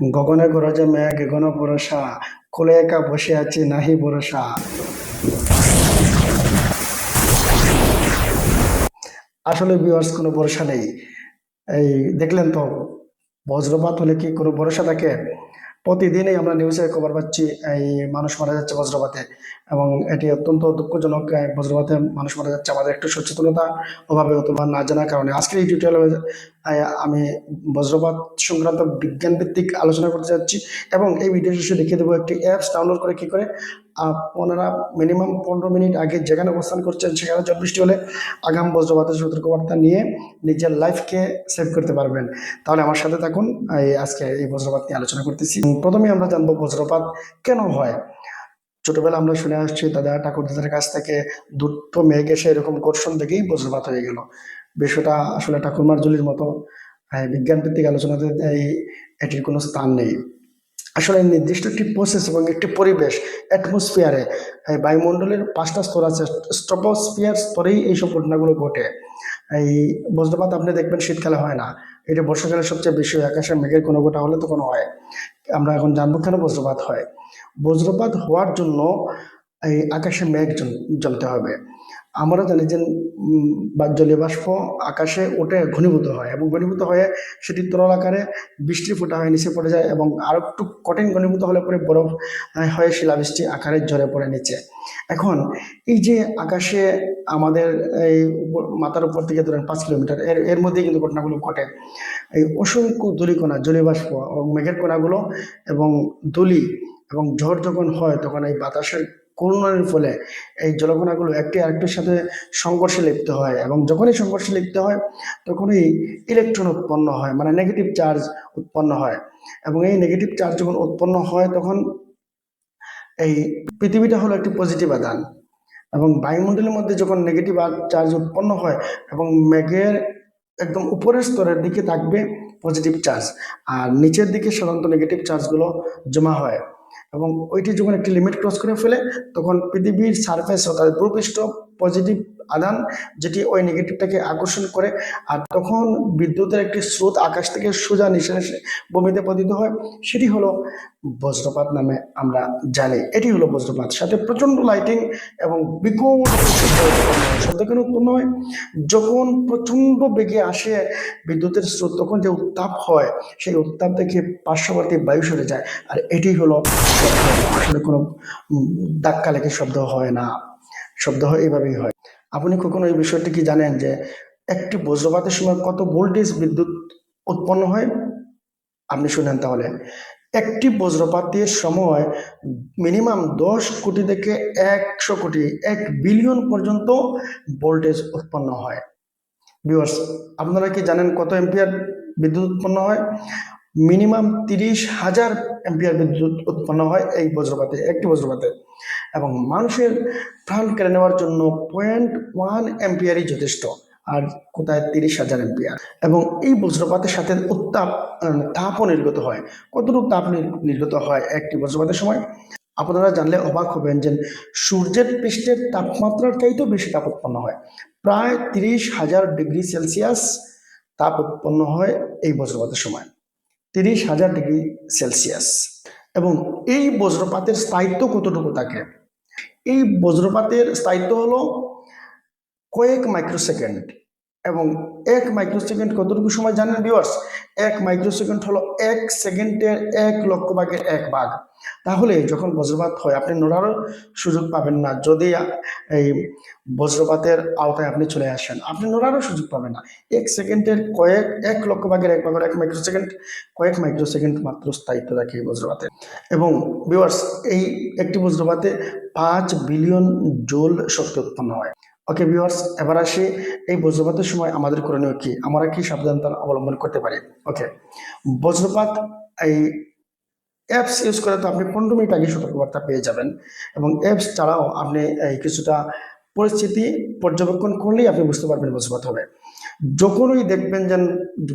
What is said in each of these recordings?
গগনে গরজে মেঘ গণ ভরসা কোলে একা বসে আছি নাহি ভরসা আসলে ভিউয়ার্স কোনো ভরসা নেই। এই দেখলেন তো, বজ্রপাত হলে কি কোনো ভরসা থাকে? প্রতিদিনই আমরা নিউজে খবর পাচ্ছি, এই মানুষ মারা যাচ্ছে বজ্রপাতে। এবং এটি অত্যন্ত দুঃখজনক বজ্রপাতে মানুষ মারা যাচ্ছে। আমাদের একটু সচেতনতা অভাবে অথবা না জানার কারণে। আজকের এই টিউটোরিয়ালে আমি বজ্রপাত সংক্রান্ত বিজ্ঞান ভিত্তিক আলোচনা করতে যাচ্ছি এবং এই ভিডিও শেষে দেখিয়ে দেবো একটি অ্যাপস ডাউনলোড করে কি করে আপনারা মিনিমাম পনেরো মিনিট আগে যেখানে অবস্থান করছেন সেখানে ঝড় বৃষ্টি হলে আগাম বজ্রপাতের সতর্কবার্তা নিয়ে নিজের লাইফকে সেভ করতে পারবেন। তাহলে আমার সাথে থাকুন, এই আজকে এই বজ্রপাত নিয়ে আলোচনা করতেছি। প্রথমে আমরা জানব বজ্রপাত কেন হয়। ছোটবেলা আমরা শুনে আসছি, দাদা ঠাকুর দাদার কাছ থেকে দুটো মেঘ এসে এরকম কর্ষণ দেখেই বজ্রপাত হয়ে গেল। বিষয়টা আসলে ঠাকুরমার জলির মতো বিজ্ঞান ভিত্তিক আলোচনাতে এই, এটির কোনো স্থান নেই। আসলে নির্দিষ্ট একটি প্রসেস এবং একটি পরিবেশ অ্যাটমসফিয়ারে বায়ুমণ্ডলের পাঁচটা স্তর আছে। স্ট্রপোস্ফিয়ার স্তরেই এইসব ঘটনাগুলো ঘটে। এই, বজ্রপাত আপনি দেখবেন শীতকালে হয় না। এটা বর্ষাকালে সবচেয়ে বেশি হয়। আকাশে মেঘের কোনো গোটা হলে তখন হয়। আমরা এখন জানব কেন বজ্রপাত হয়? বজ্রপাত হওয়ার জন্য, এই, আকাশে মেঘ জমতে হবে। আমরা জানি যে জলীয় বাষ্প আকাশে ওঠে, ঘনীভূত হয় এবং ঘনীভূত হয়ে সেটি তরল আকারে বৃষ্টির ফোঁটা হয়ে নিচে পড়ে যায় এবং আরও একটু কঠিন ঘনীভূত হলে পরে বরফ হয়ে শিলাবৃষ্টি আকারে ঝরে পড়ে নিচে। এখন এই যে আকাশে আমাদের এই মাথার উপর থেকে ধরেন পাঁচ কিলোমিটার, এর এর মধ্যেই কিন্তু ঘটনাগুলো ঘটে। এই অসংখ্য ধূলিকণা, জলীয় বাষ্প এবং মেঘের কণাগুলো এবং ধূলি এবং ঝড় যখন হয়, তখন এই বাতাসের ঘূর্ণনের ফলে এই জলকণাগুলো একটি আরেকটির সাথে সংঘর্ষে লিপ্ত হয় এবং যখনই সংঘর্ষে লিপ্ত হয়, তখনই ইলেকট্রন উৎপন্ন হয় মানে নেগেটিভ চার্জ উৎপন্ন হয়। এবং এই নেগেটিভ চার্জ যখন উৎপন্ন হয়, তখন এই পৃথিবীটা হলো একটি পজিটিভ আদান এবং বায়ুমণ্ডলের মধ্যে যখন নেগেটিভ চার্জ উৎপন্ন হয়, এবং মেঘের একদম উপরের স্তরের দিকে থাকবে পজিটিভ চার্জ আর নিচের দিকে সাধারণত নেগেটিভ চার্জগুলো জমা হয়। এবং ওইটি যখন একটি লিমিট ক্রস করে ফেলে তখন পৃথিবীর সারফেস অর্থাৎ ভূপৃষ্ঠ। পজিটিভ আদান যেটি ওই নেগেটিভটাকে আকর্ষণ করে। আর তখন বিদ্যুতের একটি স্রোত আকাশ থেকে সোজা নিচে ভূমিতে পতিত হয়, সেটি হলো বজ্রপাত নামে আমরা জানি। এটি হলো বজ্রপাত। সাথে প্রচণ্ড লাইটিং এবং বিকট শব্দ কেন উৎপন্ন হয়। যখন প্রচণ্ড বেগে আসে বিদ্যুতের স্রোত, তখন যে উত্তাপ হয়, সেই উত্তাপ থেকে পার্শ্ববর্তী বায়ু সরে যায়। আর এটি হলো আসলে কোনো ধাক্কা লেগে শব্দ হয় না। শব্দ হয়, এইভাবেই হয়। আপনি কখনো এই বিষয়টি কি জানেন যে একটি বজ্রপাতের সময় কত ভোল্টেজ বিদ্যুৎ উৎপন্ন হয়? আপনি শুনেন তাহলে। একটি বজ্রপাতের সময় মিনিমাম দশ কোটি থেকে একশো কোটি, এক বিলিয়ন পর্যন্ত ভোল্টেজ উৎপন্ন হয়। ভিউয়ার্স, আপনারা কি জানেন কত এম্পিয়ার বিদ্যুৎ উৎপন্ন হয়? মিনিমাম তিরিশ হাজার এম্পিয়ার বিদ্যুৎ উৎপন্ন হয় এই বজ্রপাতে, একটি বজ্রপাতে। এবং মানুষের প্রাণ কেড়ে নেওয়ার জন্য পয়েন্ট ওয়ান এম্পিয়ারই যথেষ্ট, আর কোথায় তিরিশ হাজার এম্পিয়ার এবং এই বজ্রপাতের সাথে উত্তাপ তাপও নির্গত হয়। কতটুকু তাপ নির- নির্গত হয় একটি বজ্রপাতের সময়? আপনারা জানলে অবাক হবেন যে সূর্যের পৃষ্ঠের তাপমাত্রার চাইতেও বেশি তাপ উৎপন্ন হয়। প্রায় তিরিশ হাজার ডিগ্রি সেলসিয়াস তাপ উৎপন্ন হয় এই বজ্রপাতের সময়। তিরিশ হাজার ডিগ্রি সেলসিয়াস। এবং এই বজ্রপাতের স্থায়িত্ব কতটুকু থাকে এই বজ্রপাতের স্থায়িত্ব হলো কয়েক মাইক্রোসেকেন্ড। এবং এক মাইক্রোসেকেন্ড কতটুকু সময় জানেন ভিউয়ার্স এক মাইক্রোসেকেন্ড হলো এক সেকেন্ডের এক লক্ষ ভাগের এক ভাগ। তাহলে যখন বজ্রপাত হয়, আপনি নড়ারও সুযোগ পাবেন না। যদি এই বজ্রপাতের আওতায় আপনি চলে আসেন, আপনি নড়ারও সুযোগ পাবেন না। এক সেকেন্ডের কয়েক, এক লক্ষ ভাগের এক ভাগের এক মাইক্রোসেকেন্ড কয়েক মাইক্রোসেকেন্ড মাত্র স্থায়িত্ব রাখে এই বজ্রপাতে। এবং ভিউয়ার্স এই একটি বজ্রপাতে পাঁচ বিলিয়ন জোল শক্তি উৎপন্ন হয়। ওকে ভিউয়ার্স এবার আসি এই বজ্রপাতের সময় আমাদের করণীয় কি? আমরা কি সাবধানতা অবলম্বন করতে পারি? ওকে বজ্রপাত, এই অ্যাপস ইউজ করে তো আপনি পনেরো মিনিট আগে সতর্কবার্তা পেয়ে যাবেন এবং অ্যাপস ছাড়াও আপনি, এই কিছুটা পরিস্থিতি পর্যবেক্ষণ করলেই আপনি বুঝতে পারবেন বজ্রপাত হবে। যখনই দেখবেন যে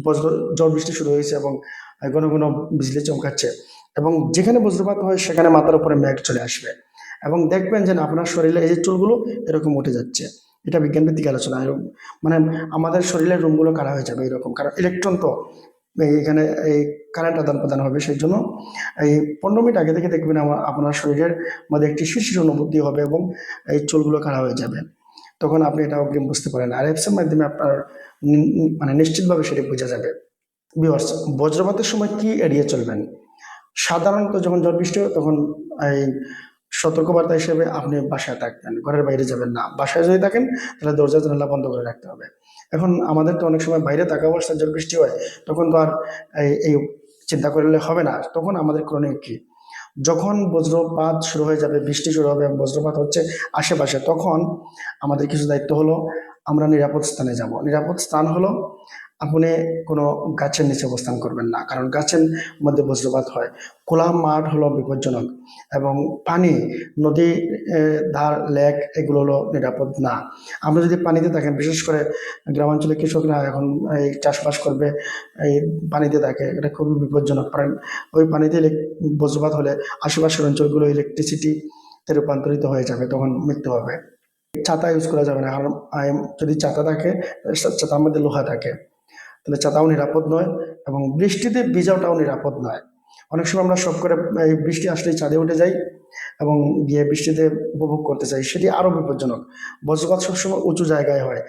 বজ্র, ঝড় বৃষ্টি শুরু হয়েছে এবং ঘন ঘন বিজলি চমকাচ্ছে এবং যেখানে বজ্রপাত হয় সেখানে মাথার উপরে মেঘ চলে আসবে এবং দেখবেন যে আপনার শরীরে এই যে চুলগুলো এরকম উঠে যাচ্ছে। এটা বিজ্ঞান ভিত্তিক আলোচনা। মানে আমাদের শরীরের রুমগুলো কারা হয়ে যাবে এরকম, কারণ ইলেকট্রন তো এখানে এই কারেন্ট আদান প্রদান হবে সেই জন্য এই পনেরো মিনিট আগে থেকে দেখবেন আমার আপনার শরীরের মধ্যে একটি শিশির অনুভূতি হবে এবং এই চুলগুলো খাড়া হয়ে যাবে। তখন আপনি এটা অগ্রিম বুঝতে পারেন। আর অ্যাপসের মাধ্যমে আপনার মানে নিশ্চিতভাবে সেটি বোঝা যাবে। বিভার্স বজ্রপাতের সময় কি এড়িয়ে চলবেন? সাধারণত যখন ঝড় বৃষ্টি হয় তখন এই সতর্কবার্তা হিসেবে আপনি বাসায় থাকবেন, ঘরের বাইরে যাবেন না। বাসায় যদি থাকেন, তাহলে দরজা জানালা বন্ধ করে রাখতে হবে। এখন আমাদের তো অনেক সময় বাইরে থাকা অবস্থায় ঝড় বৃষ্টি হয়, তখন তো আর এই- চিন্তা করলে হবে না। তখন আমাদের করণীয় কি? যখন বজ্রপাত শুরু হয়ে যাবে, বৃষ্টি শুরু হবে, বজ্রপাত হচ্ছে আশেপাশে, তখন আমাদের কিছু দায়িত্ব হলো, আমরা নিরাপদ স্থানে যাব। নিরাপদ স্থান হলো আপনি কোনো গাছের নিচে অবস্থান করবেন না। কারণ গাছের মধ্যে বজ্রপাত হয়। খোলা মাঠ হলো বিপজ্জনক এবং পানি, নদী ধার লেক এগুলো হলো নিরাপদ না। আপনি যদি পানিতে থাকেন, বিশেষ করে গ্রামাঞ্চলে কৃষকরা এখন এই চাষবাস করবে, এই পানিতে থাকে, এটা খুবই বিপজ্জনক। কারণ ওই পানিতে বজ্রপাত হলে আশেপাশের অঞ্চলগুলো ইলেকট্রিসিটিতে রূপান্তরিত হয়ে যাবে, তখন মৃত্যু হবে। ছাতা ইউজ করা যাবে না, কারণ যদি ছাতা থাকে ছাতার মধ্যে লোহা থাকে। তাহলে ছাতাও নিরাপদ নয় এবং বৃষ্টিতে ভিজাওটাও নিরাপদ নয়। অনেক সময় আমরা সব করে, এই বৃষ্টি আসলেই ছাদে উঠে যাই এবং গিয়ে বৃষ্টিতে উপভোগ করতে চাই, সেটি আরও বিপজ্জনক। বজ্রপাত সবসময় উঁচু জায়গায় হয়।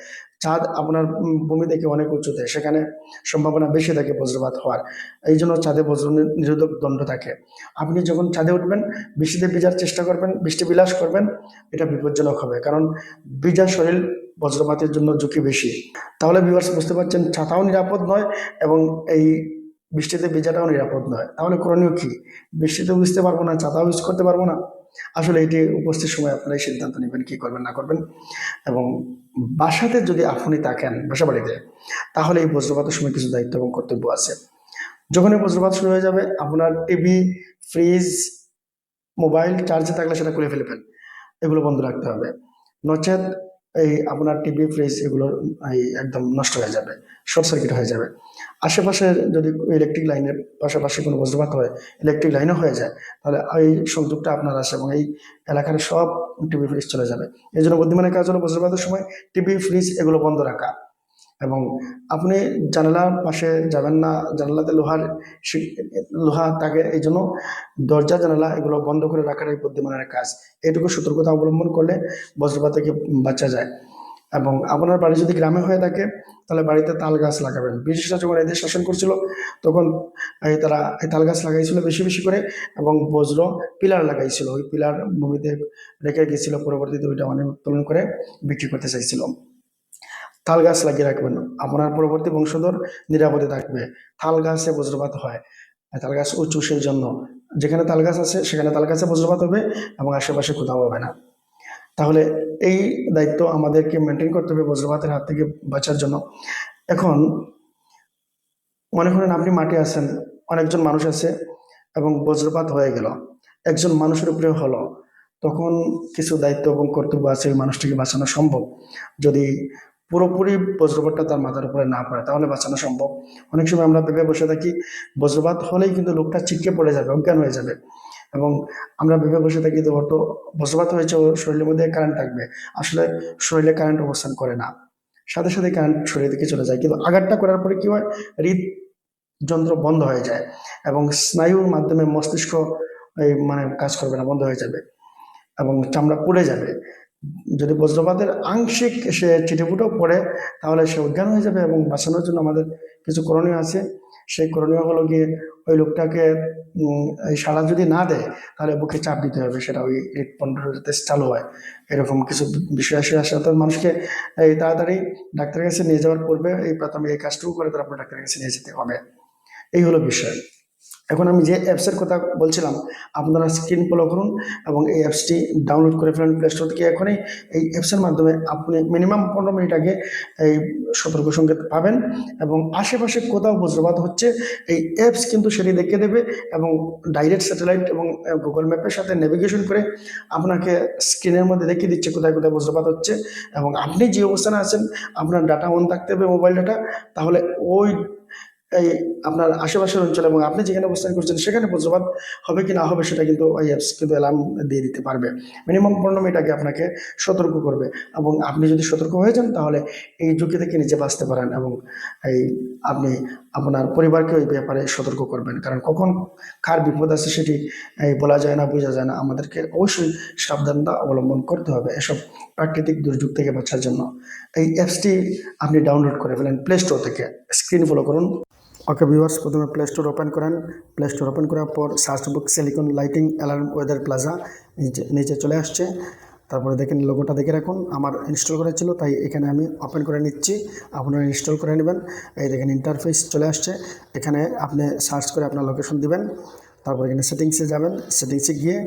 চাঁদ আপনার ভূমি থেকে অনেক উঁচুতে, সেখানে সম্ভাবনা বেশি থাকে বজ্রপাত হওয়ার। এই জন্য চাঁদে বজ্র নিরোধক দণ্ড থাকে। আপনি যখন চাঁদে উঠবেন, বৃষ্টিতে ভিজার চেষ্টা করবেন, বৃষ্টি বিলাস করবেন, এটা বিপজ্জনক হবে। কারণ ভিজা শরীর বজ্রপাতের জন্য ঝুঁকি বেশি। তাহলে ভিউয়ার্স বুঝতে পারছেন, ছাতাও নিরাপদ নয় এবং এই বৃষ্টিতে ভেজাটাও নিরাপদ নয়। তাহলে করণীয় কি? বৃষ্টিতে বুঝতে পারব না, ছাতাও ইউজ করতে পারব না। আসলে এটি উপস্থিত সময় আপনারাই সিদ্ধান্ত নেবেন কি করবেন, না করবেন। এবং বাসাতে যদি আপনি থাকেন বাসা বাড়িতে তাহলে এই বজ্রপাতের সময় কিছু দায়িত্ব এবং কর্তব্য আছে। যখনই বজ্রপাত শুরু হয়ে যাবে, আপনার টিভি ফ্রিজ মোবাইল চার্জে থাকলে সেটা খুলে ফেলবেন। এগুলো বন্ধ রাখতে হবে। নচেত এই আপনার টিভি ফ্রিজ এগুলো এই একদম নষ্ট হয়ে যাবে শর্ট সার্কিট হয়ে যাবে। আশেপাশে যদি ইলেকট্রিক লাইনের পাশাপাশি কোনো বজ্রপাত হয় ইলেকট্রিক লাইনও হয়ে যায়, তাহলে এই সংযোগটা আপনার আসে এবং এই এলাকার সব টিভি ফ্রিজ চলে যাবে। এই জন্য বুদ্ধিমানের কাজ হলো বজ্রপাতের সময় টিভি ফ্রিজ এগুলো বন্ধ রাখা। এবং আপনি জানালার পাশে যাবেন না, জানালাতে লোহার লোহা থাকে, এই জন্য দরজা, জানালা এগুলো বন্ধ করে রাখাটাই বুদ্ধিমানের কাজ। এটুকু সতর্কতা অবলম্বন করলে বজ্রপাত থেকে বাঁচা যায়। এবং আপনার বাড়ি যদি গ্রামে হয়ে থাকে, তাহলে বাড়িতে তাল গাছ লাগাবেন। ব্রিটিশরা যখন এদের শাসন করছিল, তখন এই তারা এই তাল গাছ লাগাইছিল বেশি বেশি করে এবং বজ্র পিলার লাগাইছিল। ওই পিলার ভূমিতে রেখে গেছিল, পরবর্তীতে ওইটা অনেক উত্তোলন করে বিক্রি করতে চাইছিল। তাল গাছ লাগিয়ে রাখবেন। আপনার পরবর্তী বংশধর নিরাপদে থাকবে। তাল গাছে বজ্রপাত হয়। তাল গাছ উঁচু সেই জন্য যেখানে তাল গাছ আছে, সেখানে তাল গাছে বজ্রপাত হবে এবং আশেপাশে কোথাও হবে না। তাহলে এই দায়িত্ব আমাদেরকে মেনটেন করতে হবে বজ্রপাতের হাত থেকে বাঁচার জন্য। এখন মনে করেন আপনি মাঠে আছেন, অনেকজন মানুষ আছে এবং বজ্রপাত হয়ে গেল। একজন মানুষের উপরে হলো। তখন কিছু দায়িত্ব এবং কর্তব্য আছে ওই মানুষটিকে বাঁচানো সম্ভব। যদি পুরোপুরি বজ্রপাতটা তার মাথার উপরে না পড়ে, তাহলে বাঁচানো সম্ভব। অনেক সময় আমরা ভেবে বসে থাকি, বজ্রপাত হলেই কিন্তু লোকটা ছিটকে পড়ে যাবে, অজ্ঞান হয়ে যাবে। এবং আমরা ভেবে বসে থাকি তো ওর তো বজ্রপাত হয়েছে শরীরের মধ্যে কারেন্ট থাকবে। আসলে শরীরে কারেন্ট অবস্থান করে না। সাথে সাথে কারেন্ট শরীর থেকে চলে যায়। কিন্তু আঘাতটা করার পরে কি হয়? হৃদ যন্ত্র বন্ধ হয়ে যায় এবং স্নায়ুর মাধ্যমে মস্তিষ্ক এই মানে কাজ করবে না, বন্ধ হয়ে যাবে এবং চামড়া পুড়ে যাবে। যদি বজ্রপাতের আংশিক সে চিটেপুটেও পড়ে, তাহলে সে অজ্ঞান হয়ে যাবে এবং বাঁচানোর জন্য আমাদের কিছু করণীয় আছে। সেই করণীয় হলো গিয়ে ওই লোকটাকে সাড়া যদি না দেয়, তাহলে বুকে চাপ দিতে হবে, সেটা ওই হৃদপণ্ড যাতে চালু হয়। এরকম কিছু বিষয় আসে আসে অর্থাৎ মানুষকে এই তাড়াতাড়ি ডাক্তারের কাছে নিয়ে যাওয়ার পূর্বে এই প্রাথমিক এই কাজটুকু করে তারপর ডাক্তারের কাছে নিয়ে যেতে হবে। এই হলো বিষয়। এখন আমি যে অ্যাপসের কথা বলছিলাম, আপনারা স্ক্রিন ফলো করুন এবং এই অ্যাপসটি ডাউনলোড করে ফেলুন প্লে স্টোর থেকে। এখনই এই অ্যাপসের মাধ্যমে আপনি মিনিমাম পনেরো মিনিট আগে এই সতর্ক সংকেত পাবেন এবং আশেপাশে কোথাও বজ্রপাত হচ্ছে, এই অ্যাপস কিন্তু সেটি দেখে দেবে এবং ডাইরেক্ট স্যাটেলাইট এবং গুগল ম্যাপের সাথে নেভিগেশন করে আপনাকে স্ক্রিনের মধ্যে দেখিয়ে দিচ্ছে কোথায় কোথায় বজ্রপাত হচ্ছে এবং আপনি যে অবস্থানে আছেন, আপনার ডাটা অন থাকতে হবে মোবাইল ডাটা তাহলে ওই এই আপনার আশেপাশের অঞ্চলে এবং আপনি যেখানে অবস্থান করছেন, সেখানে বজ্রপাত হবে কি না হবে সেটা কিন্তু ওই অ্যাপস কিন্তু অ্যালার্ম দিয়ে দিতে পারবে। মিনিমাম পনেরো মিনিট আগে আপনাকে সতর্ক করবে এবং আপনি যদি সতর্ক হয়ে যান, তাহলে এই ঝুঁকি থেকে নিজে বাঁচতে পারেন এবং এই আপনি আপনার পরিবারকে ওই ব্যাপারে সতর্ক করবেন। কারণ কখন কার বিপদ আছে সেটি বলা যায় না, বোঝা যায় না। আমাদেরকে অবশ্যই সাবধানতা অবলম্বন করতে হবে এসব প্রাকৃতিক দুর্যোগ থেকে বাঁচার জন্য। এই অ্যাপসটি আপনি ডাউনলোড করে ফেলেন প্লে স্টোর থেকে। স্ক্রিন ফলো করুন। ওকে ভিউয়ার্স প্রথমে প্লে স্টোর ওপেন করেন। প্লে স্টোর ওপেন করার পর search book silicon lighting alarm weather plaza নিচে নিচে চলে আসছে। তারপরে দেখেন লোগোটা দেখে রাখুন। আমার ইনস্টল করা ছিল, তাই এখানে আমি ওপেন করে নিচ্ছি। আপনারা ইনস্টল করে নেবেন। এই দেখেন ইন্টারফেস চলে আসছে। এখানে আপনি সার্চ করে আপনার লোকেশন দিবেন। তারপর এখানে সেটিংসে যাবেন। সেটিংসে গিয়ে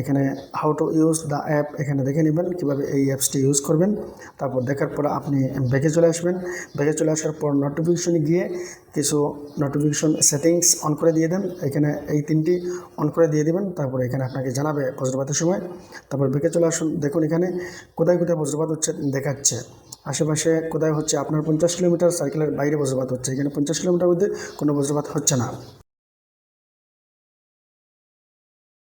এখানে how to use the app এখানে দেখে নেবেন কীভাবে এই অ্যাপসটি ইউজ করবেন। তারপর দেখার পর আপনি ব্যাগে চলে আসবেন। ব্যাগে চলে আসার পর নোটিফিকেশনে গিয়ে কিছু নোটিফিকেশন সেটিংস অন করে দিয়ে দেন। এখানে এই তিনটি অন করে দিয়ে দেবেন। তারপরে এখানে আপনাকে জানাবে বজ্রপাতের সময়। তারপর ব্যাগে চলে আসুন। দেখুন এখানে কোথায় কোথায় বজ্রপাত হচ্ছে দেখাচ্ছে। আশেপাশে কোথায় হচ্ছে? আপনার পঞ্চাশ কিলোমিটার সার্কেলের বাইরে বজ্রপাত হচ্ছে। এখানে পঞ্চাশ কিলোমিটার মধ্যে কোনো বজ্রপাত হচ্ছে না।